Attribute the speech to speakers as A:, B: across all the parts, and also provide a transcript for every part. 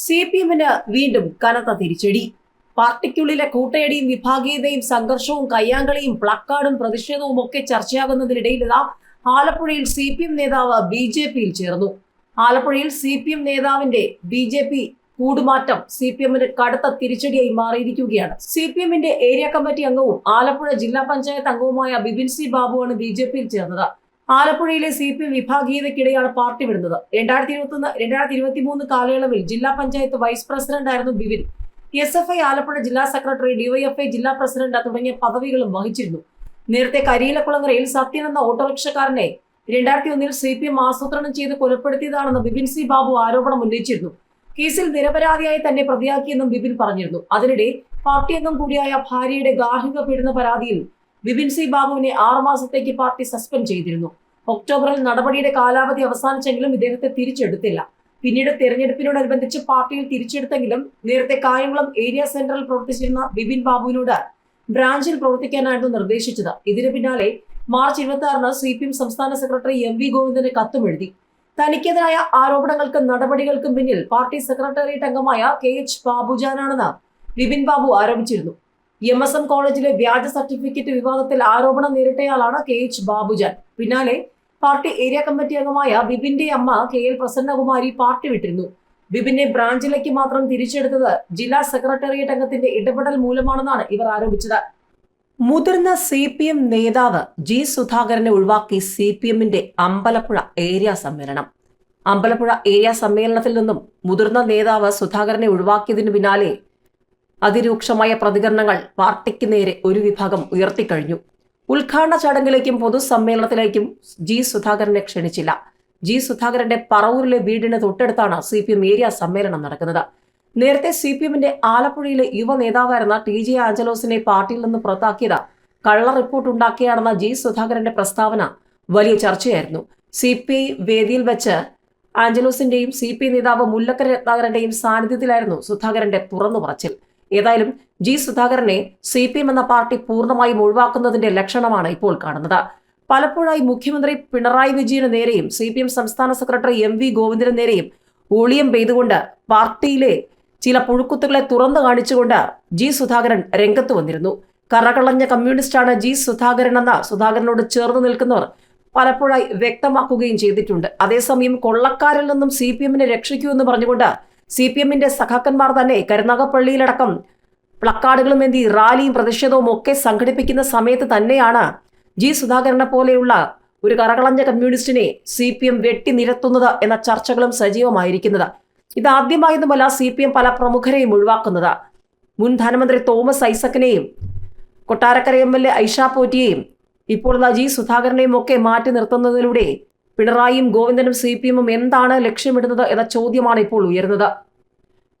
A: C P എമ്മിന് വീണ്ടും കനത്ത തിരിച്ചടി. പാർട്ടിക്കുള്ളിലെ കൂട്ടയടിയും വിഭാഗീയതയും സംഘർഷവും കയ്യാങ്കളിയും പ്ലക്കാർഡും പ്രതിഷേധവും ഒക്കെ ചർച്ചയാകുന്നതിനിടയിൽ ആലപ്പുഴയിൽ സി പി എം നേതാവ് ബി ജെ പിയിൽ ചേർന്നു. ആലപ്പുഴയിൽ സി പി എം നേതാവിന്റെ ബി ജെ പി കൂടുമാറ്റം സി പി എമ്മിന് കടുത്ത തിരിച്ചടിയായി മാറിയിരിക്കുകയാണ്. സി പി എമ്മിന്റെ ഏരിയ കമ്മിറ്റി അംഗവും ആലപ്പുഴ ജില്ലാ പഞ്ചായത്ത് അംഗവുമായ ബിപിൻ സി ബാബുവാണ് ബി ജെ പിയിൽ ചേർന്നത്. ആലപ്പുഴയിലെ സി പി എം വിഭാഗീയതയ്ക്കിടെയാണ് പാർട്ടി വിടുന്നത്. രണ്ടായിരത്തി ഇരുപത്തി ഒന്ന് രണ്ടായിരത്തി ഇരുപത്തി മൂന്ന് കാലയളവിൽ ജില്ലാ panchayat vice പ്രസിഡന്റായിരുന്നു Bipin. S F I Alappuzha ജില്ലാ സെക്രട്ടറി ഡിവൈഎഫ്ഐ ജില്ലാ പ്രസിഡന്റ് തുടങ്ങിയ പദവികളും വഹിച്ചിരുന്നു. നേരത്തെ കരിയിലക്കുളങ്ങരയിൽ സത്യൻ എന്ന ഓട്ടോറിക്ഷക്കാരനെ രണ്ടായിരത്തി ഒന്നിൽ സി പി എം ആസൂത്രണം ചെയ്ത് കൊലപ്പെടുത്തിയതാണെന്ന് ബിപിൻ സി ബാബു ആരോപണം ഉന്നയിച്ചിരുന്നു. കേസിൽ നിരപരാധിയായി തന്നെ പ്രതിയാക്കിയെന്നും ബിപിൻ പറഞ്ഞിരുന്നു. അതിനിടെ പാർട്ടി അംഗം കൂടിയായ ഭാര്യയുടെ ഗാർഹിക പീഡന പരാതിയിൽ ബിപിൻ സി ബാബുവിനെ ആറുമാസത്തേക്ക് പാർട്ടി സസ്പെൻഡ് ചെയ്തിരുന്നു. ഒക്ടോബറിൽ നടപടിയുടെ കാലാവധി അവസാനിച്ചെങ്കിലും ഇദ്ദേഹത്തെ തിരിച്ചെടുത്തില്ല. പിന്നീട് തെരഞ്ഞെടുപ്പിനോടനുബന്ധിച്ച് പാർട്ടിയിൽ തിരിച്ചെടുത്തെങ്കിലും നേരത്തെ കായംകുളം ഏരിയ സെന്ററിൽ പ്രവർത്തിച്ചിരുന്ന ബിപിൻ ബാബുവിനോട് ബ്രാഞ്ചിൽ പ്രവർത്തിക്കാനായിരുന്നു നിർദ്ദേശിച്ചത്. ഇതിനു പിന്നാലെ മാർച്ച് ഇരുപത്തി ആറിന് സി പി എം സംസ്ഥാന സെക്രട്ടറി എം വി ഗോവിന്ദന് കത്തും എഴുതി തനിക്കെതിരായ ആരോപണങ്ങൾക്കും നടപടികൾക്കും പിന്നിൽ പാർട്ടി സെക്രട്ടേറിയറ്റ് അംഗമായ കെ എച്ച് ബാബുജാനാണെന്ന് ബിപിൻ ബാബു ആരോപിച്ചിരുന്നു. എം എസ് എം കോളേജിലെ വ്യാജ സർട്ടിഫിക്കറ്റ് വിവാദത്തിൽ ആരോപണം നേരിട്ടയാളാണ് കെ എച്ച് ബാബുജാൻ. പിന്നാലെ പാർട്ടി ഏരിയ കമ്മിറ്റി അംഗമായ ബിബിന്റെ അമ്മ കെ എൽ പ്രസന്നകുമാരി പാർട്ടി വിട്ടിരുന്നു. ബിബിനെ ബ്രാഞ്ചിലേക്ക് മാത്രം തിരിച്ചെടുത്തത് ജില്ലാ സെക്രട്ടേറിയറ്റ് അംഗത്തിന്റെ ഇടപെടൽ മൂലമാണെന്നാണ് ഇവർ ആരോപിച്ചത്. മുതിർന്ന സി പി എം നേതാവ് ജി സുധാകരനെ ഒഴിവാക്കി സി പി എമ്മിന്റെ അമ്പലപ്പുഴ ഏരിയ സമ്മേളനം. അമ്പലപ്പുഴ ഏരിയ സമ്മേളനത്തിൽ നിന്നും മുതിർന്ന നേതാവ് സുധാകരനെ ഒഴിവാക്കിയതിനു പിന്നാലെ അതിരൂക്ഷമായ പ്രതികരണങ്ങൾ പാർട്ടിക്ക് നേരെ ഒരു വിഭാഗം ഉയർത്തിക്കഴിഞ്ഞു. ഉദ്ഘാടന ചടങ്ങിലേക്കും പൊതുസമ്മേളനത്തിലേക്കും ജി സുധാകരനെ ക്ഷണിച്ചില്ല. ജി സുധാകരന്റെ പറവൂരിലെ വീടിന് തൊട്ടടുത്താണ് സി പി എം ഏരിയ സമ്മേളനം നടക്കുന്നത്. നേരത്തെ സി പി എമ്മിന്റെ ആലപ്പുഴയിലെ യുവ നേതാവായിരുന്ന ടി ജെ ആഞ്ചലോസിനെ പാർട്ടിയിൽ നിന്ന് പുറത്താക്കിയത് കള്ള റിപ്പോർട്ട് ഉണ്ടാക്കിയാണെന്ന ജി സുധാകരന്റെ പ്രസ്താവന വലിയ ചർച്ചയായിരുന്നു. സി പി ഐ വേദിയിൽ വെച്ച് ആഞ്ചലോസിന്റെയും സി പി നേതാവ് മുല്ലക്കര രത്നാകരന്റെയും സാന്നിധ്യത്തിലായിരുന്നു സുധാകരന്റെ തുറന്നു പറച്ചിൽ ഏതായാലും ജി സുധാകരനെ സി പി എം എന്ന പാർട്ടി പൂർണമായും ഒഴിവാക്കുന്നതിന്റെ ലക്ഷണമാണ് ഇപ്പോൾ കാണുന്നത്. പലപ്പോഴായി മുഖ്യമന്ത്രി പിണറായി വിജയന് നേരെയും സി പി എം സംസ്ഥാന സെക്രട്ടറി എം വി ഗോവിന്ദന് നേരെയും ഊളിയം പെയ്തുകൊണ്ട് പാർട്ടിയിലെ ചില പുഴുക്കുത്തുകളെ തുറന്നു കാണിച്ചുകൊണ്ട് ജി സുധാകരൻ രംഗത്ത് വന്നിരുന്നു. കറകളഞ്ഞ കമ്മ്യൂണിസ്റ്റാണ് ജി സുധാകരൻ എന്ന സുധാകരനോട് ചേർന്ന് നിൽക്കുന്നവർ പലപ്പോഴായി വ്യക്തമാക്കുകയും ചെയ്തിട്ടുണ്ട്. അതേസമയം കൊള്ളക്കാരിൽ നിന്നും സി പി എമ്മിനെ രക്ഷിക്കൂ എന്ന് പറഞ്ഞുകൊണ്ട് സി പി എമ്മിന്റെ സഖാക്കന്മാർ തന്നെ കരുനാഗപ്പള്ളിയിലടക്കം പ്ലക്കാർഡുകളും എന്തി റാലിയും പ്രതിഷേധവും ഒക്കെ സംഘടിപ്പിക്കുന്ന സമയത്ത് തന്നെയാണ് ജി സുധാകരനെ പോലെയുള്ള ഒരു കറകളഞ്ഞ കമ്മ്യൂണിസ്റ്റിനെ സി പി എം വെട്ടിനിരത്തുന്നത് എന്ന ചർച്ചകളും സജീവമായിരിക്കുന്നത്. ഇതാദ്യമായൊന്നുമല്ല സി പി എം പല പ്രമുഖരെയും ഒഴിവാക്കുന്നത്. മുൻ ധനമന്ത്രി Thomas ഐസക്കിനെയും Kottarakkara M L A Aisha പോറ്റിയെയും ഇപ്പോൾ ജി സുധാകരനെയും ഒക്കെ മാറ്റി നിർത്തുന്നതിലൂടെ പിണറായിയും ഗോവിന്ദനും സി പി എമ്മും എന്താണ് ലക്ഷ്യമിടുന്നത് എന്ന ചോദ്യമാണ് ഇപ്പോൾ ഉയരുന്നത്.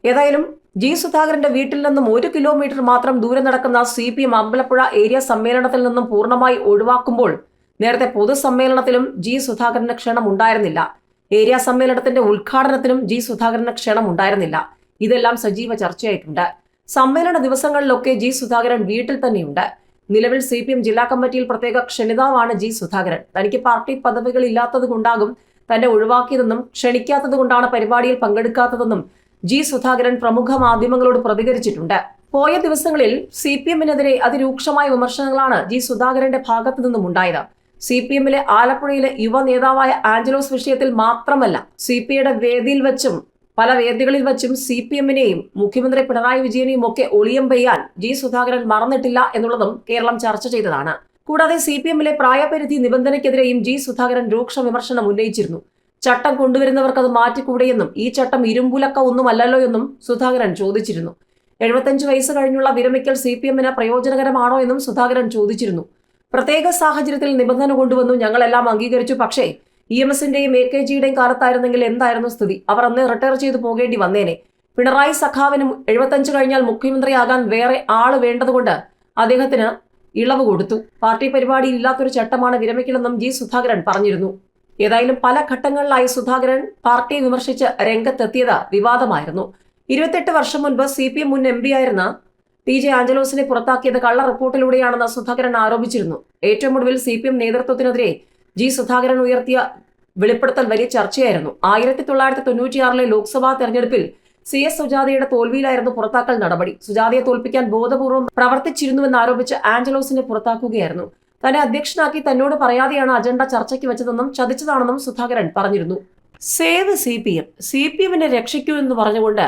A: ഏതായാലും ജി സുധാകരന്റെ വീട്ടിൽ നിന്നും ഒരു കിലോമീറ്റർ മാത്രം ദൂരെ നടക്കുന്ന C P M Ambalappuzha area സമ്മേളനത്തിൽ നിന്നും പൂർണമായി ഒഴിവാക്കുമ്പോൾ നേരത്തെ പൊതുസമ്മേളനത്തിലും ജി സുധാകരന് ക്ഷണം ഉണ്ടായിരുന്നില്ല. ഏരിയ സമ്മേളനത്തിന്റെ ഉദ്ഘാടനത്തിനും ജി സുധാകരന് ക്ഷണം ഉണ്ടായിരുന്നില്ല. ഇതെല്ലാം സജീവ ചർച്ചയായിട്ടുണ്ട്. സമ്മേളന ദിവസങ്ങളിലൊക്കെ ജി സുധാകരൻ വീട്ടിൽ തന്നെയുണ്ട്. നിലവിൽ സി പി എം ജില്ലാ കമ്മിറ്റിയിൽ പ്രത്യേക ക്ഷണിതാവാണ് ജി സുധാകരൻ. തനിക്ക് പാർട്ടി പദവികൾ ഇല്ലാത്തതുകൊണ്ടാകും തന്നെ ഒഴിവാക്കിയതെന്നും ക്ഷണിക്കാത്തതുകൊണ്ടാണ് പരിപാടിയിൽ പങ്കെടുക്കാത്തതെന്നും ജി സുധാകരൻ പ്രമുഖ മാധ്യമങ്ങളോട് പ്രതികരിച്ചിട്ടുണ്ട്. പോയ ദിവസങ്ങളിൽ സി പി എമ്മിനെതിരെ അതിരൂക്ഷമായ വിമർശനങ്ങളാണ് ജി സുധാകരന്റെ ഭാഗത്തു നിന്നും ഉണ്ടായത്. സി പി എമ്മിലെ ആലപ്പുഴയിലെ യുവ നേതാവായ ആഞ്ചലോസ് വിഷയത്തിൽ മാത്രമല്ല സി പി ഐയുടെ വേദിയിൽ വെച്ചും പല വേദികളിൽ വച്ചും സി പി എമ്മിനെയും മുഖ്യമന്ത്രി പിണറായി വിജയനെയും ഒക്കെ ഒളിയം പെയ്യാൻ ജി സുധാകരൻ മറന്നിട്ടില്ല എന്നുള്ളതും കേരളം ചർച്ച ചെയ്തതാണ്. കൂടാതെ സി പി എമ്മിലെ പ്രായപരിധി നിബന്ധനയ്ക്കെതിരെയും ജി സുധാകരൻ രൂക്ഷ വിമർശനം ഉന്നയിച്ചിരുന്നു. ചട്ടം കൊണ്ടുവരുന്നവർക്ക് അത് മാറ്റിക്കൂടെയെന്നും ഈ ചട്ടം ഇരുമ്പുലക്ക ഒന്നുമല്ലല്ലോ എന്നും സുധാകരൻ ചോദിച്ചിരുന്നു. എഴുപത്തഞ്ച് വയസ്സ് കഴിഞ്ഞുള്ള വിരമിക്കൽ സി പി എമ്മിന് പ്രയോജനകരമാണോ എന്നും സുധാകരൻ ചോദിച്ചിരുന്നു. പ്രത്യേക സാഹചര്യത്തിൽ നിബന്ധന കൊണ്ടുവന്നു ഞങ്ങളെല്ലാം അംഗീകരിച്ചു പക്ഷേ ഇ എം എസിന്റെയും എ കെ ജിയുടെയും കാലത്തായിരുന്നെങ്കിൽ എന്തായിരുന്നു സ്ഥിതി? അവർ അന്ന് റിട്ടയർ ചെയ്തു പോകേണ്ടി വന്നേനെ. പിണറായി സഖാവിനും എഴുപത്തഞ്ച് കഴിഞ്ഞാൽ മുഖ്യമന്ത്രിയാകാൻ വേറെ ആൾ വേണ്ടതുകൊണ്ട് അദ്ദേഹത്തിന് ഇളവ് കൊടുത്തു. പാർട്ടി പരിപാടിയിൽ ഇല്ലാത്തൊരു ചട്ടമാണ് വിരമിക്കലെന്നും ജി സുധാകരൻ പറഞ്ഞിരുന്നു. ഏതായാലും പല ഘട്ടങ്ങളിലായി സുധാകരൻ പാർട്ടിയെ വിമർശിച്ച് രംഗത്തെത്തിയത് വിവാദമായിരുന്നു. ഇരുപത്തെട്ട് വർഷം മുൻപ് സി പി എം മുൻ എം പി ആയിരുന്ന ടി ജെ ആഞ്ചലോസിനെ പുറത്താക്കിയത് കള്ള റിപ്പോർട്ടിലൂടെയാണെന്ന് സുധാകരൻ ആരോപിച്ചിരുന്നു. ഏറ്റവും ഒടുവിൽ സി പി എം നേതൃത്വത്തിനെതിരെ ജി സുധാകരൻ ഉയർത്തിയ വെളിപ്പെടുത്തൽ വലിയ ചർച്ചയായിരുന്നു. ആയിരത്തി തൊള്ളായിരത്തി തൊണ്ണൂറ്റിയാറിലെ ലോക്സഭാ തെരഞ്ഞെടുപ്പിൽ സി എസ് സുജാതയുടെ തോൽവിയിലായിരുന്നു പുറത്താക്കൽ നടപടി. സുജാതയെ തോൽപ്പിക്കാൻ ബോധപൂർവം പ്രവർത്തിച്ചിരുന്നുവെന്ന് ആരോപിച്ച് ആഞ്ചലോസിനെ പുറത്താക്കുകയായിരുന്നു. തന്നെ അധ്യക്ഷനാക്കി തന്നോട് പറയാതെയാണ് അജണ്ട ചർച്ചയ്ക്ക് വെച്ചതെന്നും ചതിച്ചതാണെന്നും സുധാകരൻ പറഞ്ഞിരുന്നു. Save C P M. C P എമ്മിനെ രക്ഷിക്കൂ എന്ന് പറഞ്ഞുകൊണ്ട്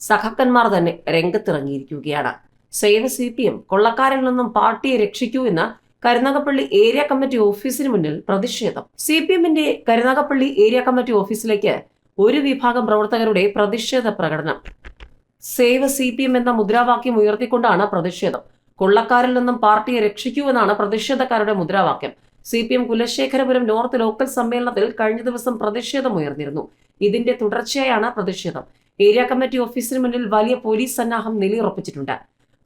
A: സഖക്കന്മാർ തന്നെ രംഗത്തിറങ്ങിയിരിക്കുകയാണ്. Save C P M. കൊള്ളക്കാരിൽ നിന്നും പാർട്ടിയെ രക്ഷിക്കൂ എന്ന് കരുനാഗപ്പള്ളി ഏരിയ കമ്മിറ്റി ഓഫീസിന് മുന്നിൽ പ്രതിഷേധം. സി പി എമ്മിന്റെ കരുനാഗപ്പള്ളി ഏരിയ കമ്മിറ്റി ഓഫീസിലേക്ക് ഒരു വിഭാഗം പ്രവർത്തകരുടെ പ്രതിഷേധ പ്രകടനം. സേവ് സി പി എം എന്ന മുദ്രാവാക്യം ഉയർത്തിക്കൊണ്ടാണ് പ്രതിഷേധം. കൊള്ളക്കാരിൽ നിന്നും പാർട്ടിയെ രക്ഷിക്കൂ എന്നാണ് പ്രതിഷേധക്കാരുടെ മുദ്രാവാക്യം. C P M Kulasekharapuram north local സമ്മേളനത്തിൽ കഴിഞ്ഞ ദിവസം പ്രതിഷേധം ഉയർന്നിരുന്നു. ഇതിന്റെ തുടർച്ചയായാണ് പ്രതിഷേധം. ഏരിയ കമ്മിറ്റി ഓഫീസിന് മുന്നിൽ വലിയ പോലീസ് സന്നാഹം നിലയുറപ്പിച്ചിട്ടുണ്ട്.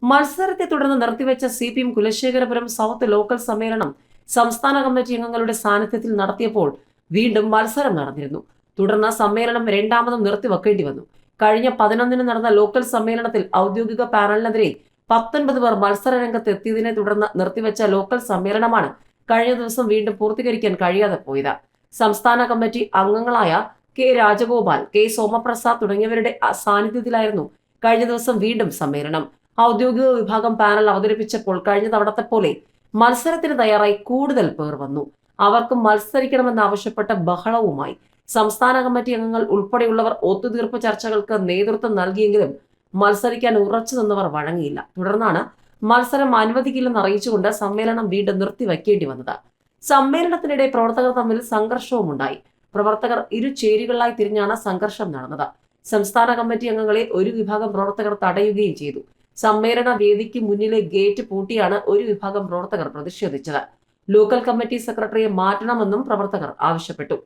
A: മത്സരത്തെ തുടർന്ന് നിർത്തിവെച്ച C P M Kulasekharapuram south local സമ്മേളനം സംസ്ഥാന കമ്മിറ്റി അംഗങ്ങളുടെ സാന്നിധ്യത്തിൽ നടത്തിയപ്പോൾ വീണ്ടും മത്സരം നടന്നിരുന്നു. തുടർന്ന് സമ്മേളനം രണ്ടാമതും നിർത്തിവെക്കേണ്ടി വന്നു. കഴിഞ്ഞ പതിനൊന്നിന് നടന്ന ലോക്കൽ സമ്മേളനത്തിൽ ഔദ്യോഗിക പാനലിനെതിരെ പത്തൊൻപത് പേർ മത്സര രംഗത്ത് എത്തിയതിനെ തുടർന്ന് നിർത്തിവെച്ച ലോക്കൽ സമ്മേളനമാണ് കഴിഞ്ഞ ദിവസം വീണ്ടും പൂർത്തീകരിക്കാൻ കഴിയാതെ പോയത്. സംസ്ഥാന കമ്മിറ്റി അംഗങ്ങളായ കെ രാജഗോപാൽ കെ സോമപ്രസാദ് തുടങ്ങിയവരുടെ സാന്നിധ്യത്തിലായിരുന്നു കഴിഞ്ഞ ദിവസം വീണ്ടും സമ്മേളനം. ഔദ്യോഗിക വിഭാഗം പാനൽ അവതരിപ്പിച്ചപ്പോൾ കഴിഞ്ഞ തവണത്തെ പോലെ മത്സരത്തിന് തയ്യാറായി കൂടുതൽ പേർ വന്നു. അവർക്ക് മത്സരിക്കണമെന്നാവശ്യപ്പെട്ട ബഹളവുമായി സംസ്ഥാന കമ്മിറ്റി അംഗങ്ങൾ ഉൾപ്പെടെയുള്ളവർ ഒത്തുതീർപ്പ് ചർച്ചകൾക്ക് നേതൃത്വം നൽകിയെങ്കിലും മത്സരിക്കാൻ ഉറച്ചു നിന്നവർ വഴങ്ങിയില്ല. തുടർന്നാണ് മത്സരം അനുവദിക്കില്ലെന്ന് അറിയിച്ചുകൊണ്ട് സമ്മേളനം വീണ്ടും നിർത്തിവെക്കേണ്ടി വന്നത്. സമ്മേളനത്തിനിടെ പ്രവർത്തകർ തമ്മിൽ സംഘർഷവും ഉണ്ടായി. പ്രവർത്തകർ ഇരു ചേരികളിലായി തിരിഞ്ഞാണ് സംഘർഷം നടന്നത്. സംസ്ഥാന കമ്മിറ്റി അംഗങ്ങളെ ഒരു വിഭാഗം പ്രവർത്തകർ തടയുകയും ചെയ്തു. സമ്മേളന വേദിക്ക് മുന്നിലെ ഗേറ്റ് പൂട്ടിയാണ് ഒരു വിഭാഗം പ്രവർത്തകർ പ്രതിഷേധിച്ചത്. ലോക്കൽ കമ്മിറ്റി സെക്രട്ടറിയെ മാറ്റണമെന്നും പ്രവർത്തകർ ആവശ്യപ്പെട്ടു.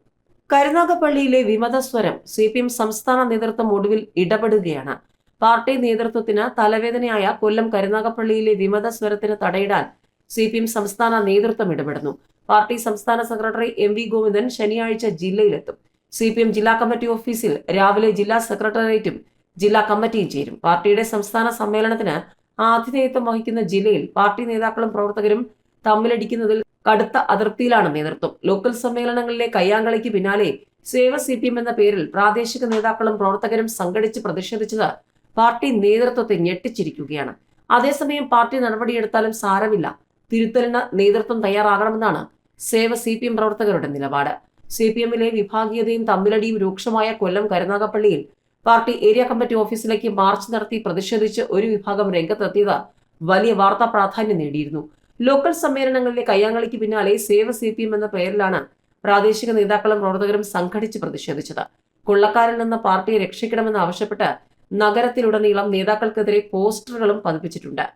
A: കരുനാഗപ്പള്ളിയിലെ വിമതസ്വരം സി പി എം സംസ്ഥാന നേതൃത്വം ഒടുവിൽ ഇടപെടുകയാണ്. പാർട്ടി നേതൃത്വത്തിന് തലവേദനയായ കൊല്ലം കരുനാഗപ്പള്ളിയിലെ വിമതസ്വരത്തിന് തടയിടാൻ സി പി എം സംസ്ഥാന നേതൃത്വം ഇടപെടുന്നു. പാർട്ടി സംസ്ഥാന സെക്രട്ടറി എം വി ഗോവിന്ദൻ ശനിയാഴ്ച ജില്ലയിലെത്തും. സി പി എം ജില്ലാ കമ്മിറ്റി ഓഫീസിൽ രാവിലെ ജില്ലാ സെക്രട്ടേറിയറ്റും ജില്ലാ കമ്മിറ്റിയും ചേരും. പാർട്ടിയുടെ സംസ്ഥാന സമ്മേളനത്തിന് ആതിഥേയത്വം വഹിക്കുന്ന ജില്ലയിൽ പാർട്ടി നേതാക്കളും പ്രവർത്തകരും തമ്മിലടിക്കുന്നതിൽ കടുത്ത അതിർത്തിയിലാണ് നേതൃത്വം. ലോക്കൽ സമ്മേളനങ്ങളിലെ കയ്യാങ്കളിക്ക് പിന്നാലെ സേവ സി പി എം എന്ന പേരിൽ പ്രാദേശിക നേതാക്കളും പ്രവർത്തകരും സംഘടിച്ച് പ്രതിഷേധിച്ചത് പാർട്ടി നേതൃത്വത്തെ ഞെട്ടിച്ചിരിക്കുകയാണ്. അതേസമയം പാർട്ടി നടപടിയെടുത്താലും സാരമില്ല. തിരുത്തലിന് നേതൃത്വം തയ്യാറാകണമെന്നാണ് സേവ സി പി എം പ്രവർത്തകരുടെ നിലപാട്. സി പി എമ്മിലെ വിഭാഗീയതയും തമ്മിലടിയും രൂക്ഷമായ കൊല്ലം കരുനാഗപ്പള്ളിയിൽ പാർട്ടി ഏരിയ കമ്മിറ്റി ഓഫീസിലേക്ക് മാർച്ച് നടത്തി പ്രതിഷേധിച്ച് ഒരു വിഭാഗം രംഗത്തെത്തിയത് വലിയ വാർത്താ പ്രാധാന്യം നേടിയിരുന്നു. ലോക്കൽ സമ്മേളനങ്ങളിലെ കയ്യാങ്കളിക്ക് പിന്നാലെ സേവ സി പി എം എന്ന പേരിലാണ് പ്രാദേശിക നേതാക്കളും പ്രവർത്തകരും സംഘടിച്ച് പ്രതിഷേധിച്ചത്. കൊള്ളക്കാരിൽ നിന്ന് പാർട്ടിയെ രക്ഷിക്കണമെന്ന് ആവശ്യപ്പെട്ട് നഗരത്തിലുടനീളം നേതാക്കൾക്കെതിരെ പോസ്റ്ററുകളും പതിപ്പിച്ചിട്ടുണ്ട്.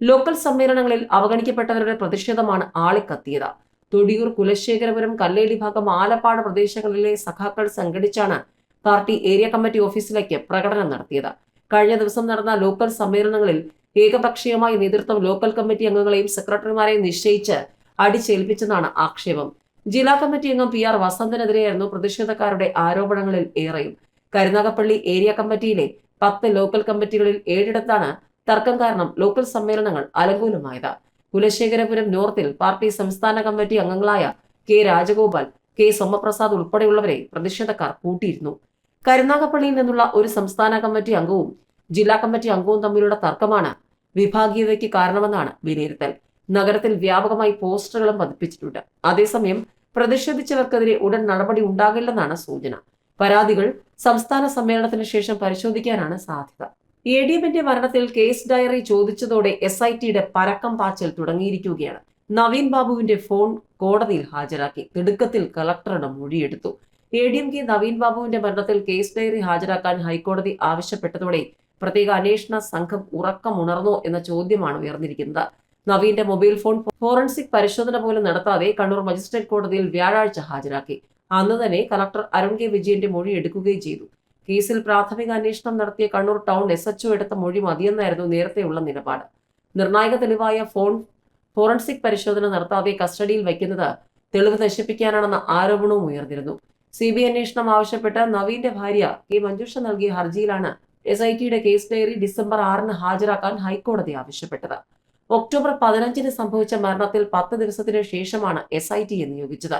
A: ലോക്കൽ സമ്മേളനങ്ങളിൽ അവഗണിക്കപ്പെട്ടവരുടെ പ്രതിഷേധമാണ് ആളിക്കത്തിയത്. തൊടിയൂർ കുലശേഖരപുരം കല്ലേലി ഭാഗം ആലപ്പാട് പ്രദേശങ്ങളിലെ സഖാക്കൾ സംഘടിച്ചാണ് പാർട്ടി ഏരിയ കമ്മിറ്റി ഓഫീസിലേക്ക് പ്രകടനം നടത്തിയത്. കഴിഞ്ഞ ദിവസം നടന്ന ലോക്കൽ സമ്മേളനങ്ങളിൽ ഏകപക്ഷീയമായി നേതൃത്വം ലോക്കൽ കമ്മിറ്റി അംഗങ്ങളെയും സെക്രട്ടറിമാരെയും നിശ്ചയിച്ച് അടിച്ചേൽപ്പിച്ചെന്നാണ് ആക്ഷേപം. ജില്ലാ കമ്മിറ്റി അംഗം പി ആർ വസന്തനെതിരെയായിരുന്നു പ്രതിഷേധക്കാരുടെ ആരോപണങ്ങളിൽ ഏറെയും. കരുനാഗപ്പള്ളി ഏരിയ കമ്മിറ്റിയിലെ പത്ത് ലോക്കൽ കമ്മിറ്റികളിൽ ഏഴിടത്താണ് തർക്കം കാരണം ലോക്കൽ സമ്മേളനങ്ങൾ അലങ്കൂലമായത്. കുലശേഖരപുരം നോർത്തിൽ പാർട്ടി സംസ്ഥാന കമ്മിറ്റി അംഗങ്ങളായ കെ രാജഗോപാൽ കെ സോമപ്രസാദ് ഉൾപ്പെടെയുള്ളവരെ പ്രതിഷേധക്കാർ കൂട്ടിയിരുന്നു. കരുനാഗപ്പള്ളിയിൽ നിന്നുള്ള ഒരു സംസ്ഥാന കമ്മിറ്റി അംഗവും ജില്ലാ കമ്മിറ്റി അംഗവും തമ്മിലുള്ള തർക്കമാണ് വിഭാഗീയതയ്ക്ക് കാരണമെന്നാണ് വിലയിരുത്തൽ. നഗരത്തിൽ വ്യാപകമായി പോസ്റ്ററുകളും പതിപ്പിച്ചിട്ടുണ്ട്. അതേസമയം പ്രതിഷേധിച്ചവർക്കെതിരെ ഉടൻ നടപടി ഉണ്ടാകില്ലെന്നാണ് സൂചന. പരാതികൾ സംസ്ഥാന സമ്മേളനത്തിന് ശേഷം പരിശോധിക്കാനാണ് സാധ്യത. എ ഡി എമ്മിന്റെ മരണത്തിൽ കേസ് ഡയറി ചോദിച്ചതോടെ എസ് ഐ ടിയുടെ പരക്കം പാച്ചൽ തുടങ്ങിയിരിക്കുകയാണ്. നവീൻ ബാബുവിന്റെ ഫോൺ കോടതിയിൽ ഹാജരാക്കി. തിടുക്കത്തിൽ കളക്ടറുടെ മൊഴിയെടുത്തു. A D M K Naveen ബാബുവിന്റെ മരണത്തിൽ കേസ് ഡയറി ഹാജരാക്കാൻ ഹൈക്കോടതി ആവശ്യപ്പെട്ടതോടെ പ്രത്യേക അന്വേഷണ സംഘം ഉറക്കമുണർന്നോ എന്ന ചോദ്യമാണ് ഉയർന്നിരിക്കുന്നത്. നവീന്റെ മൊബൈൽ ഫോൺ ഫോറൻസിക് പരിശോധന പോലും നടത്താതെ കണ്ണൂർ മജിസ്ട്രേറ്റ് കോടതിയിൽ വ്യാഴാഴ്ച ഹാജരാക്കി. അന്ന് തന്നെ കളക്ടർ അരുൺ കെ വിജയന്റെ മൊഴി എടുക്കുകയും ചെയ്തു. കേസിൽ പ്രാഥമിക അന്വേഷണം നടത്തിയ കണ്ണൂർ ടൗൺ എസ് എച്ച്ഒ എടുത്ത മൊഴി മതിയെന്നായിരുന്നു നേരത്തെയുള്ള നിലപാട്. നിർണായക തെളിവായ ഫോൺ ഫോറൻസിക് പരിശോധന നടത്താതെ കസ്റ്റഡിയിൽ വയ്ക്കുന്നത് തെളിവ് നശിപ്പിക്കാനാണെന്ന ആരോപണവും ഉയർന്നിരുന്നു. സി ബി അന്വേഷണം ആവശ്യപ്പെട്ട നവീന്റെ ഭാര്യ കെ മഞ്ജുഷ നൽകിയ ഹർജിയിലാണ് എസ് ഐ ടിയുടെ കേസ് ഡയറി ഡിസംബർ ആറിന് ഹാജരാക്കാൻ ഹൈക്കോടതി ആവശ്യപ്പെട്ടത്. ഒക്ടോബർ പതിനഞ്ചിന് സംഭവിച്ച മരണത്തിൽ പത്ത് ദിവസത്തിന് ശേഷമാണ് എസ് ഐ ടിയെ നിയോഗിച്ചത്.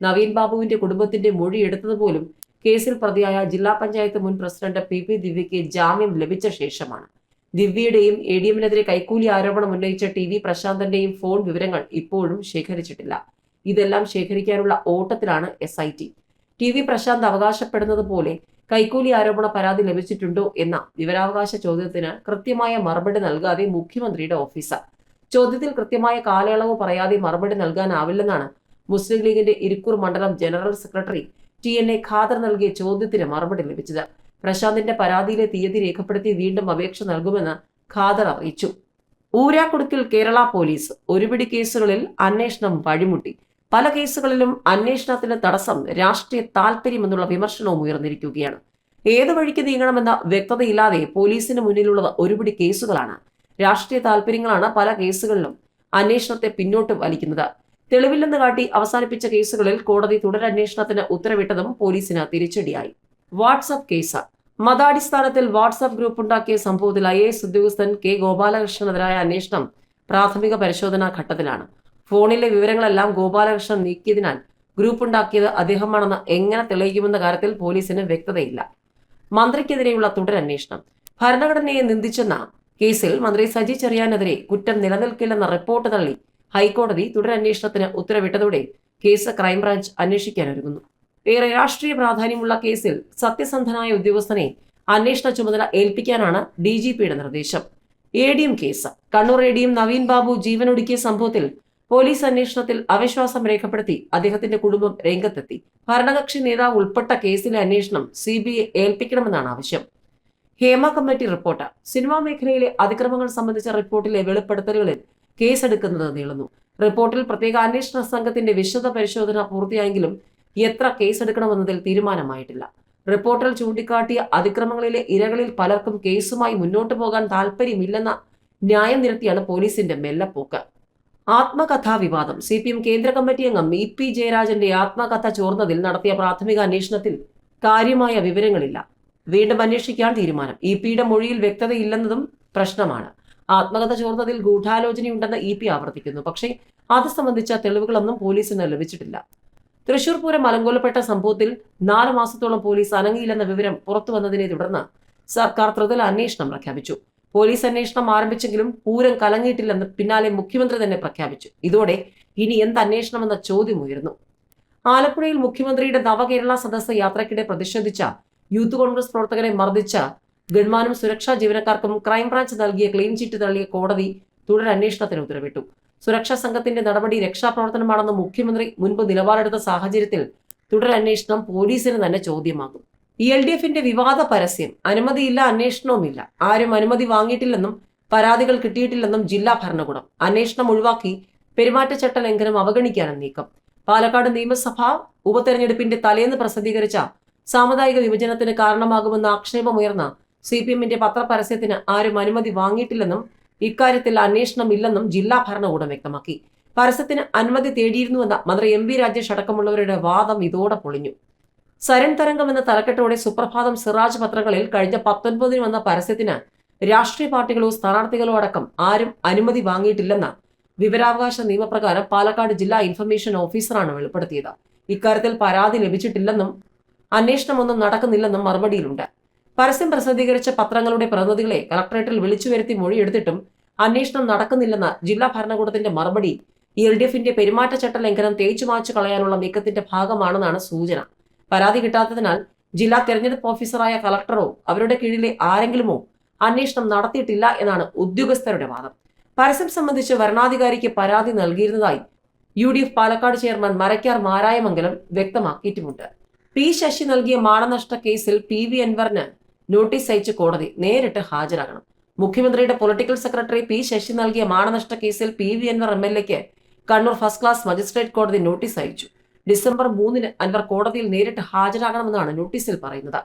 A: നവീൻ ബാബുവിന്റെ കുടുംബത്തിന്റെ മൊഴി എടുത്തതുപോലും കേസിൽ പ്രതിയായ ജില്ലാ പഞ്ചായത്ത് മുൻ പ്രസിഡന്റ് പി പി ദിവ്യയ്ക്ക് ജാമ്യം ലഭിച്ച ശേഷമാണ്. ദിവ്യയുടെയും എ ഡി എമ്മിനെതിരെ കൈക്കൂലി ആരോപണം ഉന്നയിച്ച ടി വി പ്രശാന്തന്റെയും ഫോൺ വിവരങ്ങൾ ഇപ്പോഴും ശേഖരിച്ചിട്ടില്ല. ഇതെല്ലാം ശേഖരിക്കാനുള്ള ഓട്ടത്തിലാണ് S I T T V Prashanth അവകാശപ്പെടുന്നത് പോലെ കൈക്കൂലി ആരോപണ പരാതി ലഭിച്ചിട്ടുണ്ടോ എന്ന വിവരാവകാശ ചോദ്യത്തിന് കൃത്യമായ മറുപടി നൽകാതെ മുഖ്യമന്ത്രിയുടെ ഓഫീസർ ചോദ്യത്തിൽ കൃത്യമായ കാലയളവ് പറയാതെ മറുപടി നൽകാനാവില്ലെന്നാണ് മുസ്ലിം ലീഗിന്റെ ഇരിക്കൂർ മണ്ഡലം general secretary T N A Khader നൽകിയ ചോദ്യത്തിന് മറുപടി ലഭിച്ചത്. പ്രശാന്തിന്റെ പരാതിയിലെ തീയതി രേഖപ്പെടുത്തി വീണ്ടും അപേക്ഷ നൽകുമെന്ന് ഖാദർ അറിയിച്ചു. ഊരാക്കുടുക്കിൽ കേരള പോലീസ് ഒരുപിടി കേസുകളിൽ അന്വേഷണം വഴിമുട്ടി. പല കേസുകളിലും അന്വേഷണത്തിന് തടസ്സം രാഷ്ട്രീയ താൽപര്യമെന്നുള്ള വിമർശനവും ഉയർന്നിരിക്കുകയാണ്. ഏത് വഴിക്ക് നീങ്ങണമെന്ന വ്യക്തതയില്ലാതെ പോലീസിന് മുന്നിലുള്ളത് ഒരുപിടി കേസുകളാണ്. രാഷ്ട്രീയ താൽപര്യങ്ങളാണ് പല കേസുകളിലും അന്വേഷണത്തെ പിന്നോട്ട് വലിക്കുന്നത്. തെളിവില്ലെന്ന് കാട്ടി അവസാനിപ്പിച്ച കേസുകളിൽ കോടതി തുടരന്വേഷണത്തിന് ഉത്തരവിട്ടതും പോലീസിന് തിരിച്ചടിയായി. WhatsApp case. മതാടിസ്ഥാനത്തിൽ വാട്സപ്പ് ഗ്രൂപ്പ് ഉണ്ടാക്കിയ സംഭവത്തിൽ ഐ എസ് ഉദ്യോഗസ്ഥൻ കെ ഗോപാലകൃഷ്ണനെതിരായ അന്വേഷണം പ്രാഥമിക പരിശോധനാ ഘട്ടത്തിലാണ്. ഫോണിലെ വിവരങ്ങളെല്ലാം ഗോപാലകൃഷ്ണൻ നീക്കിയതിനാൽ ഗ്രൂപ്പ് ഉണ്ടാക്കിയത് അദ്ദേഹമാണെന്ന് എങ്ങനെ തെളിയിക്കുമെന്ന കാര്യത്തിൽ പോലീസിന് വ്യക്തതയില്ല. മന്ത്രിക്കെതിരെയുള്ള തുടരന്വേഷണം ഭരണഘടനയെ നിന്ദിച്ചെന്ന കേസിൽ മന്ത്രി സജി ചെറിയാനെതിരെ കുറ്റം നിലനിൽക്കില്ലെന്ന റിപ്പോർട്ട് തള്ളി ഹൈക്കോടതി തുടരന്വേഷണത്തിന് ഉത്തരവിട്ടതോടെ കേസ് ക്രൈംബ്രാഞ്ച് അന്വേഷിക്കാനൊരുങ്ങുന്നു. ഏറെ രാഷ്ട്രീയ പ്രാധാന്യമുള്ള കേസിൽ സത്യസന്ധനായ ഉദ്യോഗസ്ഥനെ അന്വേഷണ ചുമതല ഏൽപ്പിക്കാനാണ് ഡി ജി പിയുടെ നിർദ്ദേശം. A D M case. Kannur A D M Naveen Babu ജീവനൊടുക്കിയ സംഭവത്തിൽ പോലീസ് അന്വേഷണത്തിൽ അവിശ്വാസം രേഖപ്പെടുത്തി അദ്ദേഹത്തിന്റെ കുടുംബം രംഗത്തെത്തി. ഭരണകക്ഷി നേതാവ് ഉൾപ്പെട്ട കേസിലെ അന്വേഷണം സി ബി ഐ ഏൽപ്പിക്കണമെന്നാണ് ആവശ്യം. Hema committee report. സിനിമാ മേഖലയിലെ അതിക്രമങ്ങൾ സംബന്ധിച്ച റിപ്പോർട്ടിലെ വെളിപ്പെടുത്തലുകളിൽ കേസെടുക്കുന്നത് നീളുന്നു. റിപ്പോർട്ടിൽ പ്രത്യേക അന്വേഷണ സംഘത്തിന്റെ വിശദ പരിശോധന പൂർത്തിയായെങ്കിലും എത്ര കേസെടുക്കണമെന്നതിൽ തീരുമാനമായിട്ടില്ല. റിപ്പോർട്ടിൽ ചൂണ്ടിക്കാട്ടിയ അതിക്രമങ്ങളിലെ ഇരകളിൽ പലർക്കും കേസുമായി മുന്നോട്ടു പോകാൻ താല്പര്യമില്ലെന്ന ന്യായം നിരത്തിയാണ് പോലീസിന്റെ മെല്ലപ്പോക്ക്. ആത്മകഥാ വിവാദം സി പി എം കേന്ദ്ര കമ്മിറ്റി അംഗം ഇ പി ജയരാജന്റെ ആത്മകഥ ചോർന്നതിൽ നടത്തിയ പ്രാഥമിക അന്വേഷണത്തിൽ കാര്യമായ വിവരങ്ങളില്ല. വീണ്ടും അന്വേഷിക്കാൻ തീരുമാനം. ഇ പിയുടെ മൊഴിയിൽ വ്യക്തതയില്ലെന്നതും പ്രശ്നമാണ്. ആത്മകഥ ചോർന്നതിൽ ഗൂഢാലോചനയുണ്ടെന്ന് ഇ പി ആവർത്തിക്കുന്നു. പക്ഷേ അത് സംബന്ധിച്ച തെളിവുകളൊന്നും പോലീസിന് ലഭിച്ചിട്ടില്ല. തൃശൂർ പൂരം അലങ്കോലപ്പെട്ട സംഭവത്തിൽ നാല് മാസത്തോളം പോലീസ് അനങ്ങിയില്ലെന്ന വിവരം പുറത്തു വന്നതിനെ തുടർന്ന് സർക്കാർ ത്രിതല അന്വേഷണം പ്രഖ്യാപിച്ചു. പോലീസ് അന്വേഷണം ആരംഭിച്ചെങ്കിലും പൂരം കലങ്ങിയിട്ടില്ലെന്ന് പിന്നാലെ മുഖ്യമന്ത്രി തന്നെ പ്രഖ്യാപിച്ചു. ഇതോടെ ഇനി എന്ത് അന്വേഷണമെന്ന ചോദ്യം ഉയർന്നു ആലപ്പുഴയിൽ മുഖ്യമന്ത്രിയുടെ നവകേരള സദസ് യാത്രക്കിടെ പ്രതിഷേധിച്ച യൂത്ത് കോൺഗ്രസ് പ്രവർത്തകരെ മർദ്ദിച്ച ഗൺമാനും സുരക്ഷാ ജീവനക്കാർക്കും ക്രൈംബ്രാഞ്ച് നൽകിയ ക്ലീൻ ചീറ്റ് തള്ളിയ കോടതി തുടരന്വേഷണത്തിന് ഉത്തരവിട്ടു. സുരക്ഷാ സംഘത്തിന്റെ നടപടി രക്ഷാപ്രവർത്തനമാണെന്ന് മുഖ്യമന്ത്രി മുൻപ് നിലപാടെടുത്ത സാഹചര്യത്തിൽ തുടരന്വേഷണം പോലീസിന് തന്നെ ചോദ്യമാകും. ഇ എൽ ഡി എഫിന്റെ വിവാദ പരസ്യം അനുമതിയില്ല അന്വേഷണവുമില്ല. ആരും അനുമതി വാങ്ങിയിട്ടില്ലെന്നും പരാതികൾ കിട്ടിയിട്ടില്ലെന്നും ജില്ലാ ഭരണകൂടം അന്വേഷണം ഒഴിവാക്കി പെരുമാറ്റച്ചട്ട ലംഘനം അവഗണിക്കാനും നീക്കം. പാലക്കാട് നിയമസഭാ ഉപതെരഞ്ഞെടുപ്പിന്റെ തലേന്ന് പ്രസിദ്ധീകരിച്ച സാമുദായിക വിഭജനത്തിന് കാരണമാകുമെന്ന ആക്ഷേപമുയർന്ന സി പി എമ്മിന്റെ പത്രപരസ്യത്തിന് ആരും അനുമതി വാങ്ങിയിട്ടില്ലെന്നും ഇക്കാര്യത്തിൽ അന്വേഷണമില്ലെന്നും ജില്ലാ ഭരണകൂടം വ്യക്തമാക്കി. പരസ്യത്തിന് അനുമതി തേടിയിരുന്നുവെന്ന മന്ത്രി എം വി രാജേഷ് അടക്കമുള്ളവരുടെ വാദം ഇതോടെ പൊളിഞ്ഞു. സരൺ തരംഗം എന്ന തലക്കെട്ടോടെ സുപ്രഭാതം സിറാജ് പത്രങ്ങളിൽ കഴിഞ്ഞ പത്തൊൻപതിന് വന്ന പരസ്യത്തിന് രാഷ്ട്രീയ പാർട്ടികളോ സ്ഥാനാർത്ഥികളോ അടക്കം ആരും അനുമതി വാങ്ങിയിട്ടില്ലെന്ന വിവരാവകാശ നിയമപ്രകാരം പാലക്കാട് ജില്ലാ ഇൻഫർമേഷൻ ഓഫീസറാണ് വെളിപ്പെടുത്തിയത്. ഇക്കാര്യത്തിൽ പരാതി ലഭിച്ചിട്ടില്ലെന്നും അന്വേഷണമൊന്നും നടക്കുന്നില്ലെന്നും മറുപടിയിലുണ്ട്. പരസ്യം പ്രസിദ്ധീകരിച്ച പത്രങ്ങളുടെ പ്രതിനിധികളെ കളക്ടറേറ്റിൽ വിളിച്ചു വരുത്തി മൊഴിയെടുത്തിട്ടും അന്വേഷണം നടക്കുന്നില്ലെന്ന ജില്ലാ ഭരണകൂടത്തിന്റെ മറുപടി എൽ ഡി എഫിന്റെ പെരുമാറ്റച്ചട്ട ലംഘനം തേച്ചു മാച്ചു കളയാനുള്ള നീക്കത്തിന്റെ ഭാഗമാണെന്നാണ് സൂചന. പരാതി കിട്ടാത്തതിനാൽ ജില്ലാ തെരഞ്ഞെടുപ്പ് ഓഫീസറായ കളക്ടറോ അവരുടെ കീഴിലെ ആരെങ്കിലുമോ അന്വേഷണം നടത്തിയിട്ടില്ല എന്നാണ് ഉദ്യോഗസ്ഥരുടെ വാദം. പരസ്യം സംബന്ധിച്ച് വരണാധികാരിക്ക് പരാതി നൽകിയിരുന്നതായി U D F Palakkad chairman Marakkar Marayamangalam വ്യക്തമാക്കിയിട്ടുമുണ്ട്. P Sasi നൽകിയ മാനനഷ്ട കേസിൽ പി വി അൻവറിന് നോട്ടീസ് അയച്ച് കോടതി നേരിട്ട് ഹാജരാകണം. മുഖ്യമന്ത്രിയുടെ പൊളിറ്റിക്കൽ സെക്രട്ടറി പി ശശി നൽകിയ മാനനഷ്ട കേസിൽ P V Anvar M L എക്ക് കണ്ണൂർ ഫസ്റ്റ് ക്ലാസ് മജിസ്ട്രേറ്റ് കോടതി നോട്ടീസ് അയച്ചു. ഡിസംബർ മൂന്നിന് അൻവർ കോടതിയിൽ നേരിട്ട് ഹാജരാകണമെന്നാണ് നോട്ടീസിൽ പറയുന്നത്.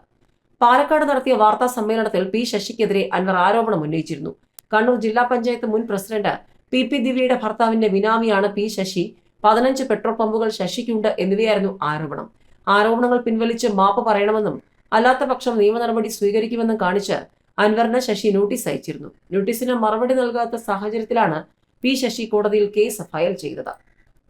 A: പാലക്കാട് നടത്തിയ വാർത്താ സമ്മേളനത്തിൽ പി ശശിക്കെതിരെ അൻവർ ആരോപണം ഉന്നയിച്ചിരുന്നു. കണ്ണൂർ ജില്ലാ പഞ്ചായത്ത് മുൻ പ്രസിഡന്റ് പി പി ദിവ്യയുടെ ഭർത്താവിന്റെ ബിനാമിയാണ് പി ശശി. പതിനഞ്ച് പെട്രോൾ പമ്പുകൾ ശശിക്കുണ്ട് എന്നിവയായിരുന്നു ആരോപണം. ആരോപണങ്ങൾ പിൻവലിച്ച് മാപ്പ് പറയണമെന്നും അല്ലാത്ത പക്ഷം നിയമ നടപടി സ്വീകരിക്കുമെന്നും കാണിച്ച് അൻവറിന് ശശി നോട്ടീസ് അയച്ചിരുന്നു. നോട്ടീസിന് മറുപടി നൽകാത്ത സാഹചര്യത്തിലാണ് പി ശശി കോടതിയിൽ കേസ് ഫയൽ ചെയ്തത്.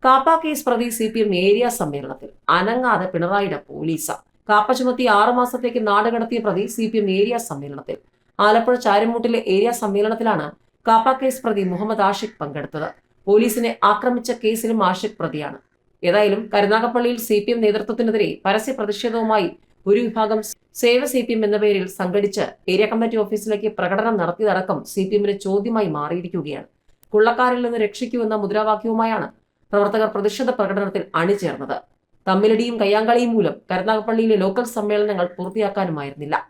A: കാപ്പ കേസ് പ്രതി സി പി എം ഏരിയ സമ്മേളനത്തിൽ അനങ്ങാതെ പിണറായിയുടെ പോലീസ. കാപ്പ ചുമത്തി ആറു മാസത്തേക്ക് നാട് കടത്തിയ പ്രതി സി പി എം ഏരിയ സമ്മേളനത്തിൽ. ആലപ്പുഴ ചാരമൂട്ടിലെ ഏരിയ സമ്മേളനത്തിലാണ് കാപ്പ കേസ് പ്രതി മുഹമ്മദ് ആഷിഖ് പങ്കെടുത്തത്. പോലീസിനെ ആക്രമിച്ച കേസിലും ആഷിഖ് പ്രതിയാണ്. ഏതായാലും കരുനാഗപ്പള്ളിയിൽ സി പി എം നേതൃത്വത്തിനെതിരെ പരസ്യ പ്രതിഷേധവുമായി ഒരു വിഭാഗം സേവ സി പി എം എന്ന പേരിൽ സംഘടിച്ച് ഏരിയ കമ്മിറ്റി ഓഫീസിലേക്ക് പ്രകടനം നടത്തിയതടക്കം സി പി എമ്മിന് ചോദ്യമായി മാറിയിരിക്കുകയാണ്. കുള്ളക്കാരിൽ നിന്ന് രക്ഷിക്കൂ എന്ന മുദ്രാവാക്യവുമായാണ് പ്രവർത്തകർ പ്രതിഷേധ പ്രകടനത്തിൽ അണിചേർന്നത്. തമ്മിലടിയും കയ്യാങ്കളിയും മൂലം കരുനാഗപ്പള്ളിയിലെ ലോക്കൽ സമ്മേളനങ്ങൾ പൂർത്തിയാക്കാനുമായിരുന്നില്ല.